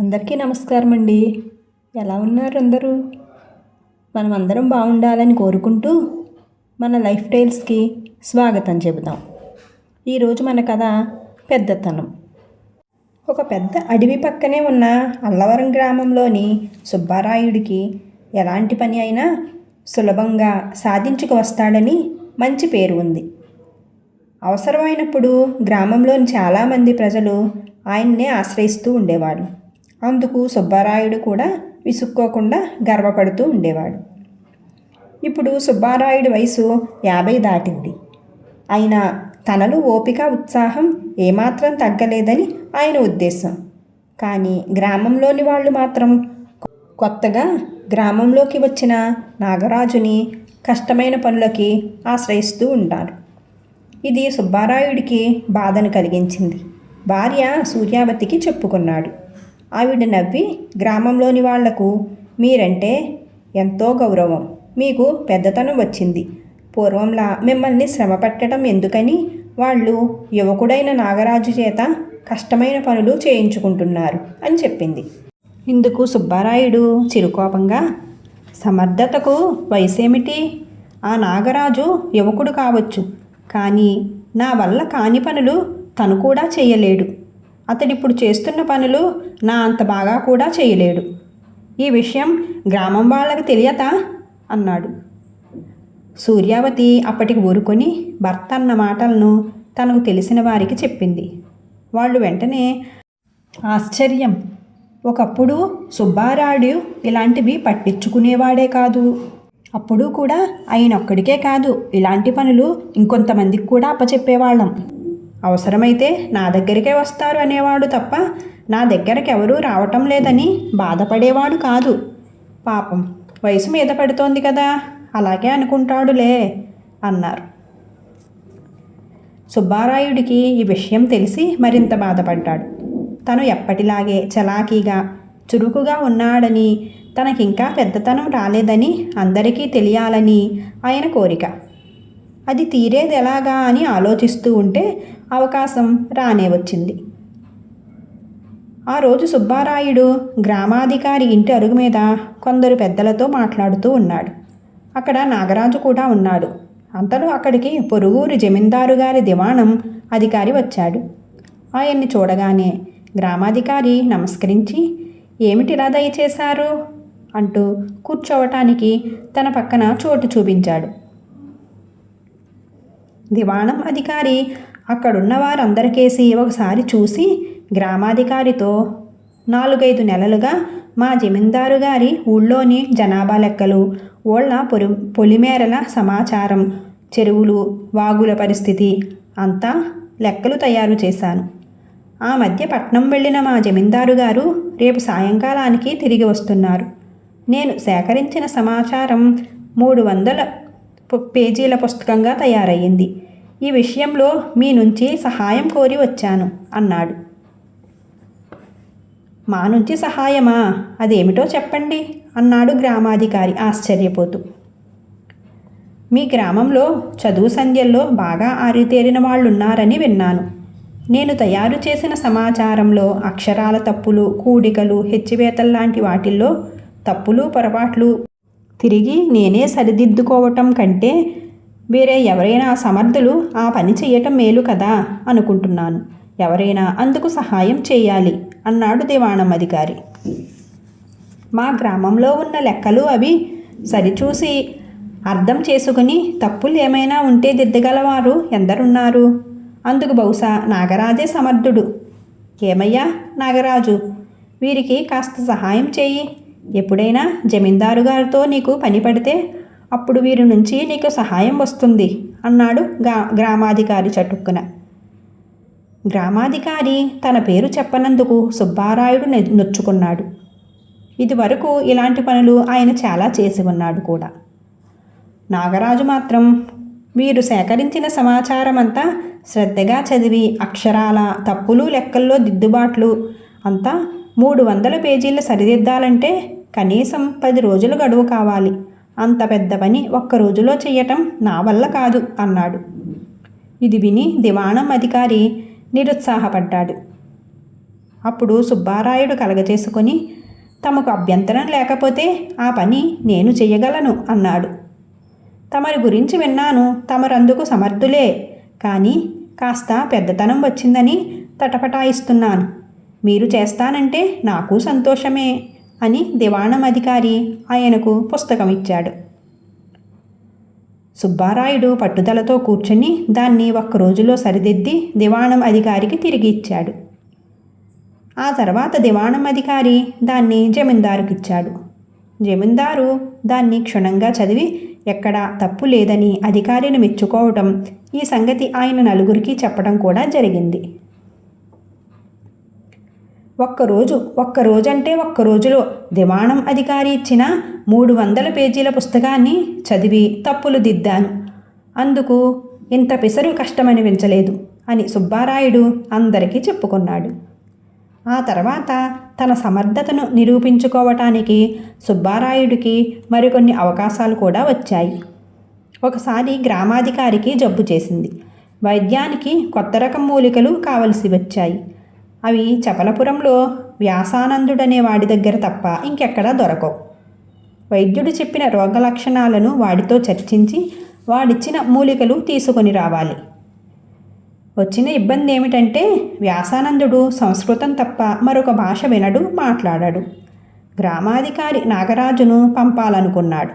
అందరికీ నమస్కారం అండి ఎలా ఉన్నారు అందరూ? మనం అందరం బాగుండాలని కోరుకుంటూ మన లైఫ్ టైల్స్కి స్వాగతం చెబుదాం. ఈరోజు మన కథ పెద్దతనం. ఒక పెద్ద అడవి పక్కనే ఉన్న అల్లవరం గ్రామంలోని సుబ్బారాయుడికి ఎలాంటి పని అయినా సులభంగా సాధించుకు వస్తాడని మంచి పేరు ఉంది. అవసరమైనప్పుడు గ్రామంలోని చాలామంది ప్రజలు ఆయన్నే ఆశ్రయిస్తూ ఉండేవాళ్ళు. అందుకు సుబ్బారాయుడు కూడా విసుక్కోకుండా గర్వపడుతూ ఉండేవాడు. ఇప్పుడు సుబ్బారాయుడి వయసు యాభై దాటింది. అయినా తనలో ఓపిక ఉత్సాహం ఏమాత్రం తగ్గలేదని ఆయన ఉద్దేశం. కానీ గ్రామంలోని వాళ్ళు మాత్రం కొత్తగా గ్రామంలోకి వచ్చిన నాగరాజుని కష్టమైన పనులకి ఆశ్రయిస్తూ ఉంటారు. ఇది సుబ్బారాయుడికి బాధను కలిగించింది. భార్య సూర్యావతికి చెప్పుకున్నాడు. ఆవిడ నవ్వి గ్రామంలోని వాళ్ళకు మీరంటే ఎంతో గౌరవం. మీకు పెద్దతనం వచ్చింది. పూర్వంలా మిమ్మల్ని శ్రమ పెట్టడం ఎందుకని? వాళ్ళు యువకుడైన నాగరాజు చేత కష్టమైన పనులు చేయించుకుంటున్నారు అని చెప్పింది. ఇందుకు సుబ్బారాయుడు చిరుకోపంగా సమర్థతకు వయసేమిటి? ఆ నాగరాజు యువకుడు కావచ్చు. కానీ నా వల్ల కాని పనులు తను కూడా చేయలేడు. అతడిప్పుడు చేస్తున్న పనులు నా అంత బాగా కూడా చేయలేడు. ఈ విషయం గ్రామం వాళ్ళకి తెలియతా? అన్నాడు. సూర్యావతి అప్పటికి ఊరుకొని భర్త అన్న మాటలను తనకు తెలిసిన వారికి చెప్పింది. వాళ్ళు వెంటనే ఆశ్చర్యం! ఒకప్పుడు సుబ్బారాడు ఇలాంటివి పట్టించుకునేవాడే కాదు. అప్పుడు కూడా ఆయన ఒక్కడికే కాదు. ఇలాంటి పనులు ఇంకొంతమందికి కూడా అప్పచెప్పేవాళ్ళం. అవసరమైతే నా దగ్గరికే వస్తారు అనేవాడు తప్ప నా దగ్గరకు ఎవరూ రావటం లేదని బాధపడేవాడు కాదు. పాపం వయసు మీద పడుతోంది కదా అలాగే అనుకుంటాడులే అన్నారు. సుబ్బారాయుడికి ఈ విషయం తెలిసి మరింత బాధపడ్డాడు. తను ఎప్పటిలాగే చలాకీగా చురుకుగా ఉన్నాడని తనకింకా పెద్దతనం రాలేదని అందరికీ తెలియాలని ఆయన కోరిక. అది తీరేది ఎలాగా అని ఆలోచిస్తూ ఉంటే అవకాశం రానే వచ్చింది. ఆ రోజు సుబ్బారాయుడు గ్రామాధికారి ఇంటి అరుగు మీద కొందరు పెద్దలతో మాట్లాడుతూ ఉన్నాడు. అక్కడ నాగరాజు కూడా ఉన్నాడు. అంతలో అక్కడికి పొరుగురు జమీందారు గారి దివాణం అధికారి వచ్చాడు. ఆయన్ని చూడగానే గ్రామాధికారి నమస్కరించి ఏమిటిలా దయచేశారు? అంటూ కూర్చోవటానికి తన పక్కన చోటు చూపించాడు. దివాణం అధికారి అక్కడున్న వారందరికేసి ఒకసారి చూసి గ్రామాధికారితో నాలుగైదు నెలలుగా మా జమీందారు గారి ఊళ్ళోని జనాభా లెక్కలు ఓళ్ళ పొలి పొలిమేరల సమాచారం చెరువులు వాగుల పరిస్థితి అంతా లెక్కలు తయారు చేశాను. ఆ మధ్య పట్నం వెళ్ళిన మా జమీందారు గారు రేపు సాయంకాలానికి తిరిగి వస్తున్నారు. నేను సేకరించిన సమాచారం మూడు వందల పేజీల పుస్తకంగా తయారయ్యింది. ఈ విషయంలో మీ నుంచి సహాయం కోరి వచ్చాను అన్నాడు. మా నుంచి సహాయమా? అదేమిటో చెప్పండి అన్నాడు గ్రామాధికారి ఆశ్చర్యపోతూ. మీ గ్రామంలో చదువు సంధ్యల్లో బాగా ఆరితేరిన వాళ్ళున్నారని విన్నాను. నేను తయారు చేసిన సమాచారంలో అక్షరాల తప్పులు కూడికలు హెచ్చివేతల్లాంటి వాటిల్లో తప్పులు పొరపాట్లు తిరిగి నేనే సరిదిద్దుకోవటం కంటే వేరే ఎవరైనా సమర్థులు ఆ పని చేయటం మేలు కదా అనుకుంటున్నాను. ఎవరైనా అందుకు సహాయం చేయాలి అన్నాడు దివాణం అధికారి మా గ్రామంలో ఉన్న లెక్కలు అవి సరిచూసి అర్థం చేసుకుని తప్పులు ఏమైనా ఉంటే దిద్దగలవారు ఎందరున్నారు? అందుకు బహుశా నాగరాజే సమర్థుడు. ఏమయ్యా నాగరాజు? వీరికి కాస్త సహాయం చేయి. ఎప్పుడైనా జమీందారు గారితో నీకు పని పడితే అప్పుడు వీరి నుంచి నీకు సహాయం వస్తుంది అన్నాడు గా గ్రామాధికారి చటుక్కున. గ్రామాధికారి తన పేరు చెప్పనందుకు సుబ్బారాయుడు నొచ్చుకున్నాడు. ఇదివరకు ఇలాంటి పనులు ఆయన చాలా చేసి ఉన్నాడు కూడా. నాగరాజు మాత్రం వీరు సేకరించిన సమాచారం అంతా శ్రద్ధగా చదివి అక్షరాల తప్పులు లెక్కల్లో దిద్దుబాట్లు అంతా మూడు వందల పేజీలు సరిదిద్దాలంటే కనీసం పది రోజులు గడువు కావాలి. అంత పెద్ద పని ఒక్క రోజులో చేయటం నా వల్ల కాదు అన్నాడు. ఇది విని దివాణం అధికారి నిరుత్సాహపడ్డాడు. అప్పుడు సుబ్బారాయుడు కలగజేసుకొని తమకు అభ్యంతరం లేకపోతే ఆ పని నేను చేయగలను అన్నాడు. తమరి గురించి విన్నాను తమరందుకు సమర్థులే కానీ కాస్త పెద్దతనం వచ్చిందని తటపటాయిస్తున్నాను. మీరు చేస్తానంటే నాకు సంతోషమే. అని దివాణం అధికారి ఆయనకు పుస్తకం ఇచ్చాడు సుబ్బారాయుడు పట్టుదలతో కూర్చొని దాన్ని ఒక్క రోజులో సరిదిద్ది దివాణం అధికారికి తిరిగి ఇచ్చాడు. ఆ తర్వాత దివాణం అధికారి దాన్ని జమీందారుకి ఇచ్చాడు జమీందారు దాన్ని క్షుణ్ణంగా చదివి ఎక్కడా తప్పు లేదని అధికారిని మెచ్చుకోవటం ఈ సంగతి ఆయన నలుగురికి చెప్పడం కూడా జరిగింది. ఒక్కరోజు ఒక్కరోజంటే ఒక్క రోజులో దివాణం అధికారి ఇచ్చిన మూడు వందల పేజీల పుస్తకాన్ని చదివి తప్పులు దిద్దాను. అందుకు ఇంత పిసరు కష్టమనిపించలేదు అని సుబ్బారాయుడు అందరికీ చెప్పుకున్నాడు. ఆ తర్వాత తన సమర్థతను నిరూపించుకోవటానికి సుబ్బారాయుడికి మరికొన్ని అవకాశాలు కూడా వచ్చాయి. ఒకసారి గ్రామాధికారికి జబ్బు చేసింది. వైద్యానికి కొత్త రకం మూలికలు కావలసి వచ్చాయి. అవి చపలపురంలో వ్యాసానందుడనే వాడి దగ్గర తప్ప ఇంకెక్కడా దొరకవు. వైద్యుడు చెప్పిన రోగ లక్షణాలను వాడితో చర్చించి వాడిచ్చిన మూలికలు తీసుకొని రావాలి. వచ్చిన ఇబ్బంది ఏమిటంటే వ్యాసానందుడు సంస్కృతం తప్ప మరొక భాష వినడు మాట్లాడాడు. గ్రామాధికారి నాగరాజును పంపాలనుకున్నాడు.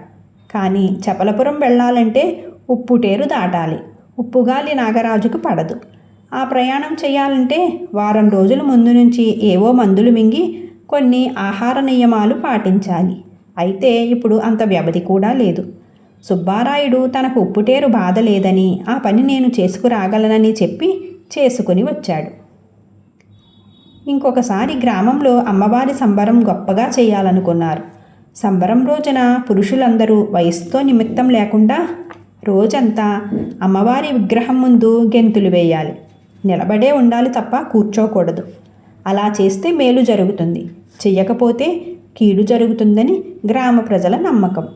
కానీ చపలపురం వెళ్ళాలంటే ఉప్పుటేరు దాటాలి. ఉప్పుగాలి నాగరాజుకు పడదు. ఆ ప్రయాణం చేయాలంటే వారం రోజుల ముందు నుంచి ఏవో మందులు మింగి కొన్ని ఆహార నియమాలు పాటించాలి. అయితే ఇప్పుడు అంత వ్యవధి కూడా లేదు. సుబ్బారాయుడు తనకు ఉప్పుటేరు బాధ లేదని ఆ పని నేను చేసుకురాగలనని చెప్పి చేసుకుని వచ్చాడు. ఇంకొకసారి గ్రామంలో అమ్మవారి సంబరం గొప్పగా చేయాలనుకున్నారు. సంబరం రోజున పురుషులందరూ వయసుతో నిమిత్తం లేకుండా రోజంతా అమ్మవారి విగ్రహం ముందు గెంతులు వేయాలి. నిలబడే ఉండాలి తప్ప కూర్చోకూడదు. అలా చేస్తే మేలు జరుగుతుంది. చెయ్యకపోతే కీడు జరుగుతుందని గ్రామ ప్రజల నమ్మకం.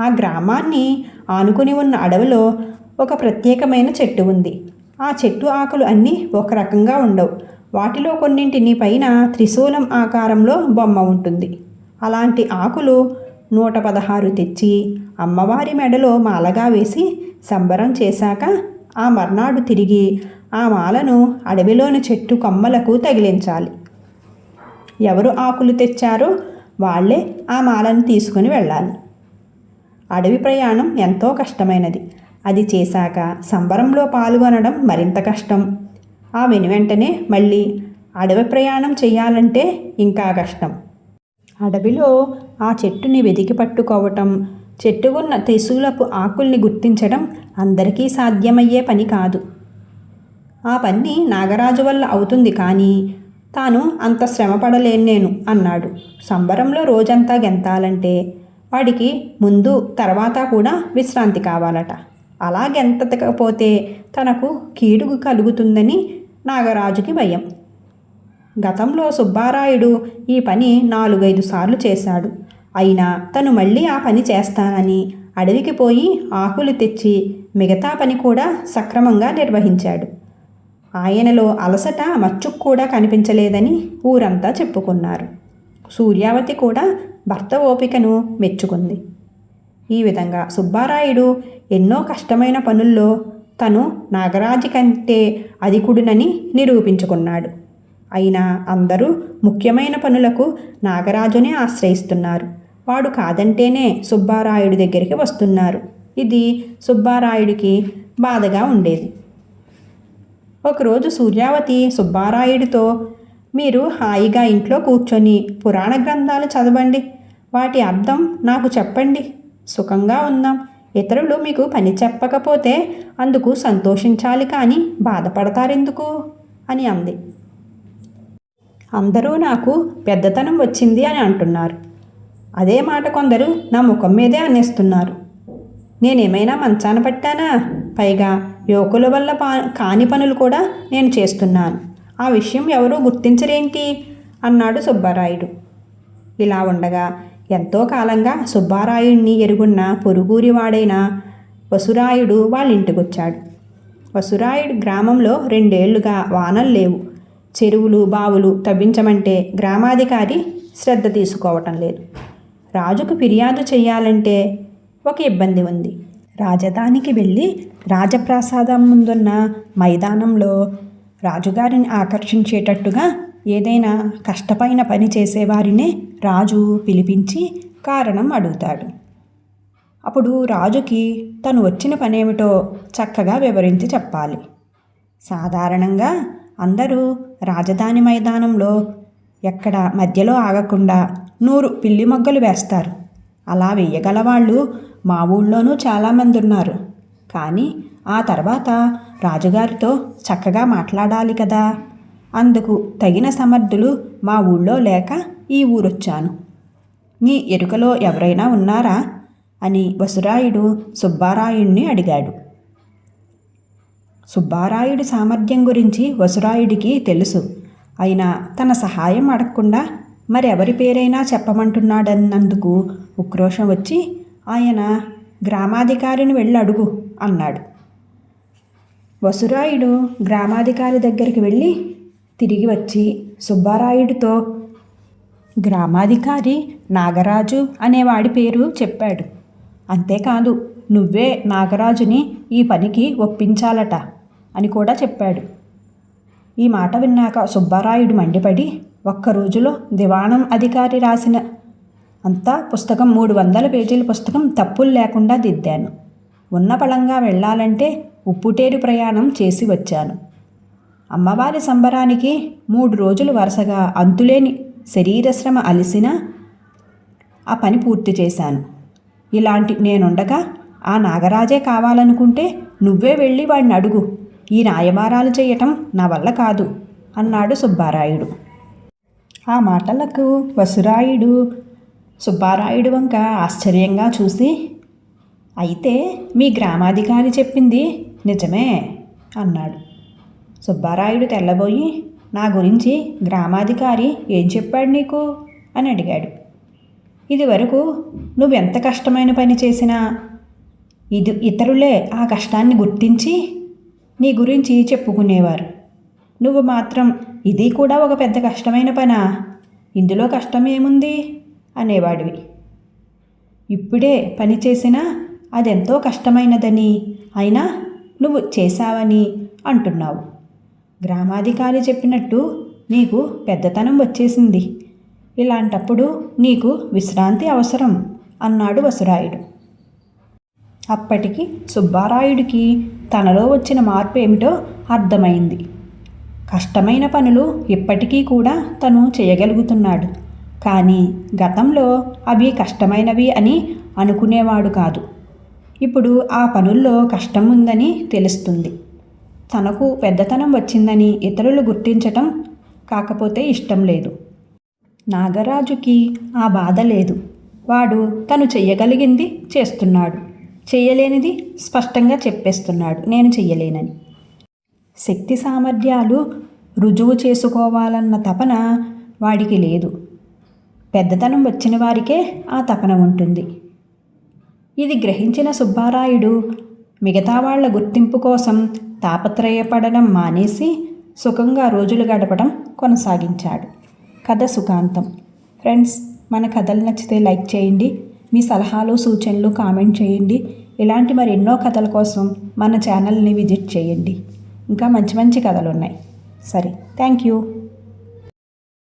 ఆ గ్రామాన్ని ఆనుకుని ఉన్న అడవిలో ఒక ప్రత్యేకమైన చెట్టు ఉంది. ఆ చెట్టు ఆకులు అన్నీ ఒక రకంగా ఉండవు. వాటిలో కొన్నింటిని పైన త్రిశూలం ఆకారంలో బొమ్మ ఉంటుంది. అలాంటి ఆకులు నూట పదహారు తెచ్చి అమ్మవారి మెడలో మాలగా వేసి సంబరం చేశాక ఆ మర్నాడు తిరిగి ఆ మాలను అడవిలోని చెట్టు కొమ్మలకు తగిలించాలి. ఎవరు ఆకులు తెచ్చారో వాళ్ళే ఆ మాలను తీసుకుని వెళ్ళాలి. అడవి ప్రయాణం ఎంతో కష్టమైనది. అది చేశాక సంబరంలో పాల్గొనడం మరింత కష్టం. ఆ వెను వెంటనే మళ్ళీ అడవి ప్రయాణం చేయాలంటే ఇంకా కష్టం. అడవిలో ఆ చెట్టుని వెతికి పట్టుకోవటం చెట్టుకున్న త్రిశూలపు ఆకుల్ని గుర్తించడం అందరికీ సాధ్యమయ్యే పని కాదు. ఆ పని నాగరాజు వల్ల అవుతుంది కానీ తాను అంత శ్రమపడలేను నేను అన్నాడు. సంబరంలో రోజంతా గెంతాలంటే వాడికి ముందు తర్వాత కూడా విశ్రాంతి కావాలట. అలా గెంతకపోతే తనకు కీడు కలుగుతుందని నాగరాజుకి భయం. గతంలో సుబ్బారాయుడు ఈ పని నాలుగైదు సార్లు చేశాడు. అయినా తను మళ్ళీ ఆ పని చేస్తానని అడవికి పోయి ఆకులు తెచ్చి మిగతా పని కూడా సక్రమంగా నిర్వహించాడు. ఆయనలో అలసట మచ్చుకు కూడా కనిపించలేదని ఊరంతా చెప్పుకున్నారు. సూర్యావతి కూడా భర్త ఓపికను మెచ్చుకుంది. ఈ విధంగా సుబ్బారాయుడు ఎన్నో కష్టమైన పనుల్లో తను నాగరాజు కంటే అధికుడునని నిరూపించుకున్నాడు. అయినా అందరూ ముఖ్యమైన పనులకు నాగరాజునే ఆశ్రయిస్తున్నారు. వాడు కాదంటేనే సుబ్బారాయుడి దగ్గరికి వస్తున్నారు. ఇది సుబ్బారాయుడికి బాధగా ఉండేది. ఒకరోజు సూర్యావతి సుబ్బారాయుడితో మీరు హాయిగా ఇంట్లో కూర్చొని పురాణ గ్రంథాలు చదవండి. వాటి అర్థం నాకు చెప్పండి. సుఖంగా ఉందాం ఇతరులు మీకు పని చెప్పకపోతే అందుకు సంతోషించాలి కానీ బాధపడతారెందుకు అని అంది. అందరూ నాకు పెద్దతనం వచ్చింది అని అంటున్నారు. అదే మాట కొందరు నా ముఖం మీదే అనేస్తున్నారు నేనేమైనా మంచాన పట్టానా? పైగా యువకుల వల్ల పా కాని పనులు కూడా నేను చేస్తున్నాను. ఆ విషయం ఎవరూ గుర్తించరేంటి? అన్నాడు సుబ్బారాయుడు. ఇలా ఉండగా ఎంతో కాలంగా సుబ్బారాయుడిని ఎరుగున్న పొరుగురివాడైన వసురాయుడు వాళ్ళ ఇంటికొచ్చాడు వసురాయుడు గ్రామంలో రెండేళ్ళుగా వానలు లేవు. చెరువులు బావులు తవ్వించమంటే గ్రామాధికారి శ్రద్ధ తీసుకోవటం లేదు. రాజుకు ఫిర్యాదు చేయాలంటే ఒక ఇబ్బంది ఉంది. రాజధానికి వెళ్ళి రాజప్రాసాదం ముందున్న మైదానంలో రాజుగారిని ఆకర్షించేటట్టుగా ఏదైనా కష్టమైన పని చేసేవారినే రాజు పిలిపించి కారణం అడుగుతాడు. అప్పుడు రాజుకి తను వచ్చిన పనేమిటో చక్కగా వివరించి చెప్పాలి. సాధారణంగా అందరూ రాజధాని మైదానంలో ఎక్కడ మధ్యలో ఆగకుండా నూరు పిల్లి మొగ్గలు వేస్తారు. అలా వేయగల వాళ్ళు మా ఊళ్ళోనూ చాలామంది ఉన్నారు కానీ ఆ తర్వాత రాజుగారితో చక్కగా మాట్లాడాలి కదా. అందుకు తగిన సమర్థులు మా ఊళ్ళో లేక ఈ ఊరొచ్చాను. నీ ఎరుకలో ఎవరైనా ఉన్నారా? అని వసురాయుడు సుబ్బారాయుణ్ణి అడిగాడు. సుబ్బారాయుడి సామర్థ్యం గురించి వసురాయుడికి తెలుసు. అయినా తన సహాయం అడగకుండా మరెవరి పేరైనా చెప్పమంటున్నాడన్నందుకు ఉక్రోషం వచ్చి ఆయన గ్రామాధికారిని వెళ్ళి అడుగు అన్నాడు. వసురాయుడు గ్రామాధికారి దగ్గరికి వెళ్ళి తిరిగి వచ్చి సుబ్బారాయుడితో గ్రామాధికారి నాగరాజు అనేవాడి పేరు చెప్పాడు. అంతేకాదు నువ్వే నాగరాజుని ఈ పనికి ఒప్పించాలట అని కూడా చెప్పాడు. ఈ మాట విన్నాక సుబ్బారాయుడు మండిపడి ఒక్క రోజులో దివాణం అధికారి రాసిన అంతా పుస్తకం మూడు వందల పేజీల పుస్తకం తప్పులు లేకుండా దిద్దాను. ఉన్న పళంగా వెళ్ళాలంటే ఉప్పుటేరు ప్రయాణం చేసి వచ్చాను. అమ్మవారి సంబరానికి మూడు రోజులు వరుసగా అంతులేని శరీరశ్రమ అలిసినా ఆ పని పూర్తి చేశాను. ఇలాంటి నేనుండగా ఆ నాగరాజే కావాలనుకుంటే నువ్వే వెళ్ళి వాడిని అడుగు. ఈ రాయబారాలు చేయటం నా వల్ల కాదు అన్నాడు సుబ్బారాయుడు. ఆ మాటలకు వసురాయుడు సుబ్బారాయుడు వంక ఆశ్చర్యంగా చూసి అయితే మీ గ్రామాధికారి చెప్పింది నిజమే అన్నాడు. సుబ్బారాయుడు తెల్లబోయి నా గురించి గ్రామాధికారి ఏం చెప్పాడు నీకు? అని అడిగాడు. ఇదివరకు నువ్వెంత కష్టమైన పని చేసినా ఇది ఇతరులే ఆ కష్టాన్ని గుర్తించి నీ గురించి చెప్పుకునేవారు. నువ్వు మాత్రం ఇది కూడా ఒక పెద్ద కష్టమైన పనా? ఇందులో కష్టం ఏముంది? అనేవాడివి. ఇప్పుడే పని చేసినా అదెంతో కష్టమైనదని అయినా నువ్వు చేశావని అంటున్నావు. గ్రామాధికారి చెప్పినట్టు నీకు పెద్దతనం వచ్చేసింది. ఇలాంటప్పుడు నీకు విశ్రాంతి అవసరం అన్నాడు వసురాయుడు. అప్పటికి సుబ్బారాయుడికి తనలో వచ్చిన మార్పు ఏమిటో అర్థమైంది. కష్టమైన పనులు ఇప్పటికీ కూడా తను చేయగలుగుతున్నాడు. కానీ గతంలో అవి కష్టమైనవి అని అనుకునేవాడు కాదు. ఇప్పుడు ఆ పనుల్లో కష్టం ఉందని తెలుస్తుంది. తనకు పెద్దతనం వచ్చిందని ఇతరులు గుర్తించటం కాకపోతే ఇష్టం లేదు. నాగరాజుకి ఆ బాధ లేదు. వాడు తను చెయ్యగలిగింది చేస్తున్నాడు. చేయలేనిది స్పష్టంగా చెప్పేస్తున్నాడు. నేను చెయ్యలేనని. శక్తి సామర్థ్యాలు రుజువు చేసుకోవాలన్న తపన వాడికి లేదు. పెద్దతనం వచ్చిన వారికే ఆ తపన ఉంటుంది. ఇది గ్రహించిన సుబ్బారాయుడు మిగతా వాళ్ళ గుర్తింపు కోసం తాపత్రయపడడం మానేసి సుఖంగా రోజులు గడపడం కొనసాగించాడు. కథ సుఖాంతం. ఫ్రెండ్స్ మన కథలు నచ్చితే లైక్ చేయండి. మీ సలహాలు సూచనలు కామెంట్ చేయండి. ఇలాంటి మరి ఎన్నో కథల కోసం మన ఛానల్ని విజిట్ చేయండి. ఇంకా మంచి మంచి కథలు ఉన్నాయి సరే థ్యాంక్ యూ.